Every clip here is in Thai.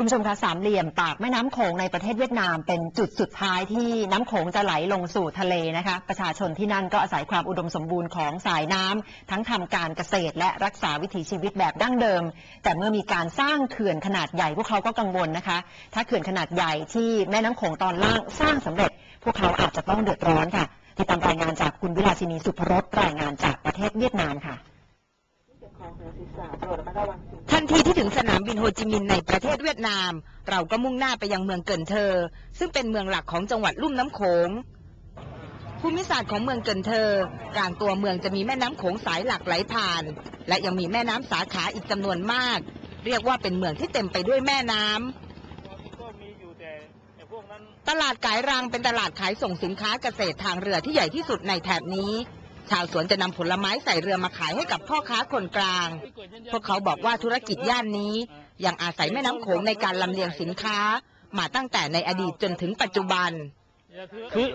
คุณผู้ชมคะสามเหลี่ยมปากแม่น้ำโขงในประเทศเวียดนามเป็นจุดสุดท้ายที่น้ำโขงจะไหลลงสู่ทะเลนะคะ ประชาชนที่นั่นก็อาศัยความอุดมสมบูรณ์ของสายน้ำทั้งทำการเกษตรและรักษาวิถีชีวิตแบบดั้งเดิม แต่เมื่อมีการสร้างเขื่อนขนาดใหญ่พวกเขาก็กังวลนะคะ ถ้าเขื่อนขนาดใหญ่ที่แม่น้ำโขงตอนล่างสร้างสำเร็จ พวกเขาอาจจะต้องเดือดร้อนค่ะติดตามรายงานจากคุณวิลาสินีสุภรสรายงานจากประเทศเวียดนามค่ะ มบินโฮจิมินห์ในประเทศเวียดนาม เราก็มุ่งหน้าไปยังเมืองเกินเทอซึ่งเป็นเมืองหลักของจังหวัดลุ่มน้ำโขงภูมิศาสตร์ของเมืองเกินเทอกลางตัวเมืองจะมีแม่น้ำโขงสายหลักไหลผ่าน และยังมีแม่น้ำสาขาอีกจำนวนมาก เรียกว่าเป็นเมืองที่เต็มไปด้วยแม่น้ำตลาดกายรังเป็นตลาดขายส่งสินค้าเกษตรทางเรือที่ใหญ่ที่สุดในแถบนี้ ชาวสวนจะนำผลไม้ใส่เรือมาขายให้กับพ่อค้าคนกลาง พวกเขาบอกว่าธุรกิจย่านนี้ ยังอาศัยแม่น้ำโขงในการลำเลียงสินค้า มาตั้งแต่ในอดีตจนถึงปัจจุบัน คือ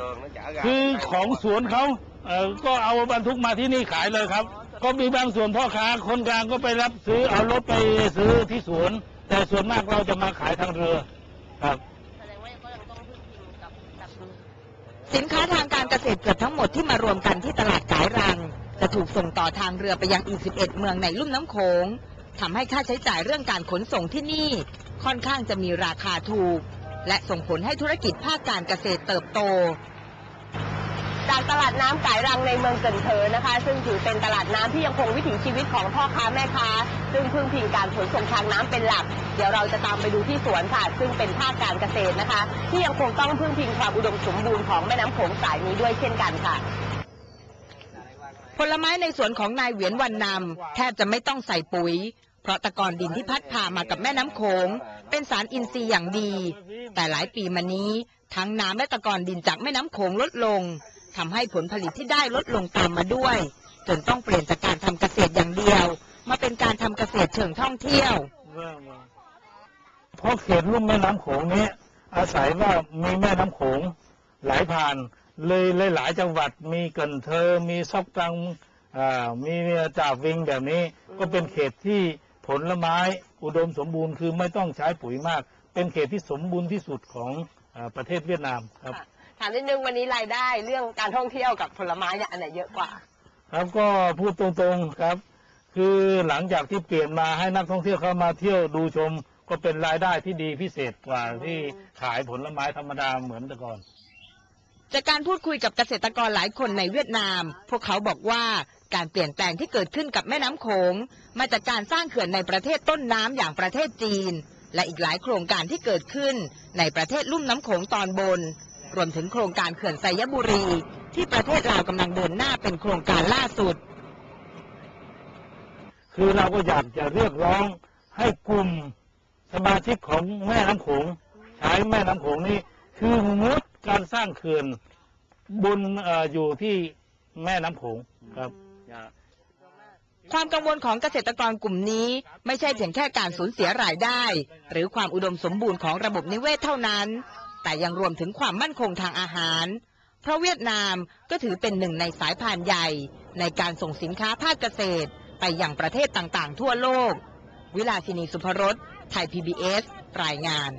คือของสวนเขาเอ่อก็เอาบรรทุกมาที่นี่ขายเลยครับ ก็มีบางส่วนพ่อค้าคนกลางก็ไปรับซื้อเอารถไปซื้อที่สวน แต่ส่วนมากเราจะมาขายทางเรือครับสินค้าทาง การเกษตรเกือบทั้งหมดที่มารวมกันที่ตลาดกายรัง จะถูกส่งต่อทางเรือไปยังอีก 11 เมืองในลุ่มน้ำโขงทำให้ค่าใช้จ่ายเรื่องการขนส่งที่นี่ค่อนข้างจะมีราคาถูก และส่งผลให้ธุรกิจภาคการเกษตรเติบโต จากตลาดน้ำไก่รังในเมืองเกินเทอนะคะ ซึ่งถือเป็นตลาดน้ำที่ยังคงวิถีชีวิตของพ่อค้าแม่ค้า ซึ่งพึ่งพิงการขนส่งทางน้ำเป็นหลัก เดี๋ยวเราจะตามไปดูที่สวนค่ะ ซึ่งเป็นภาคการเกษตรนะคะ ที่ยังคงต้องพึ่งพิงความอุดมสมบูรณ์ของแม่น้ำโขงสายนี้ด้วยเช่นกันค่ะผลไม้ในสวนของนายเหวียนวันนำแทบจะไม่ต้องใส่ปุ๋ย เพราะตะกอนดินที่พัดพามากับแม่น้ำโขง เป็นสารอินทรีย์อย่างดี แต่หลายปีมานี้ ทั้งน้ำและตะกอนดินจากแม่น้ำโขงลดลง ทำให้ผลผลิตที่ได้ลดลงตามมาด้วย จนต้องเปลี่ยนจากการทำเกษตรอย่างเดียว มาเป็นการทำเกษตรเชิงท่องเที่ยว เพราะเขตลุ่มแม่น้ำโขงนี้อาศัยว่ามีแม่น้ำโขงไหลผ่านเลยหลายจังหวัดมีเกินเธอ มีซอกตังมีจ่าวิงแบบนี้ ก็เป็นเขตที่ผลไม้อุดมสมบูรณ์คือไม่ต้องใช้ปุ๋ยมาก เป็นเขตที่สมบูรณ์ที่สุดของอประเทศเวียดนามครับ ถามนิดนึงวันนี้รายได้เรื่องการท่องเที่ยวกับผลไม้เนี่ยอันไหนเยอะกว่า ครับก็พูดตรงๆครับ คือหลังจากที่เปลี่ยนมาให้นักท่องเที่ยวเข้ามาเที่ยวดูชม ก็เป็นรายได้ที่ดีพิเศษกว่าที่ขายผลไม้ธรรมดาเหมือนแต่ก่อน จากการพูดคุยกับเกษตรกรหลายคนในเวียดนาม พวกเขาบอกว่าการเปลี่ยนแปลงที่เกิดขึ้นกับแม่น้ำโขง มาจากการสร้างเขื่อนในประเทศต้นน้ำอย่างประเทศจีน และอีกหลายโครงการที่เกิดขึ้นในประเทศลุ่มน้ำโขงตอนบน รวมถึงโครงการเขื่อนไซยบุรี ที่ประเทศลาวกำลังเดินหน้าเป็นโครงการล่าสุด คือเราก็อยากจะเรียกร้องให้กลุ่มสมาชิกของแม่น้ำโขงใช้แม่น้ำโขงนี้คืองดการสร้างเขื่อนบนเอออยู่ที่แม่น้ำโขงครับ ความกังวลของเกษตรกรกลุ่มนี้ ไม่ใช่เพียงแค่การสูญเสียรายได้ หรือความอุดมสมบูรณ์ของระบบนิเวศเท่านั้น แต่ยังรวมถึงความมั่นคงทางอาหาร เพราะเวียดนามก็ถือเป็นหนึ่งในสายพานใหญ่ ในการส่งสินค้าภาคเกษตร ไปยังประเทศต่างๆ ทั่วโลก วิลาสินีสุภรสไทย PBS รายงาน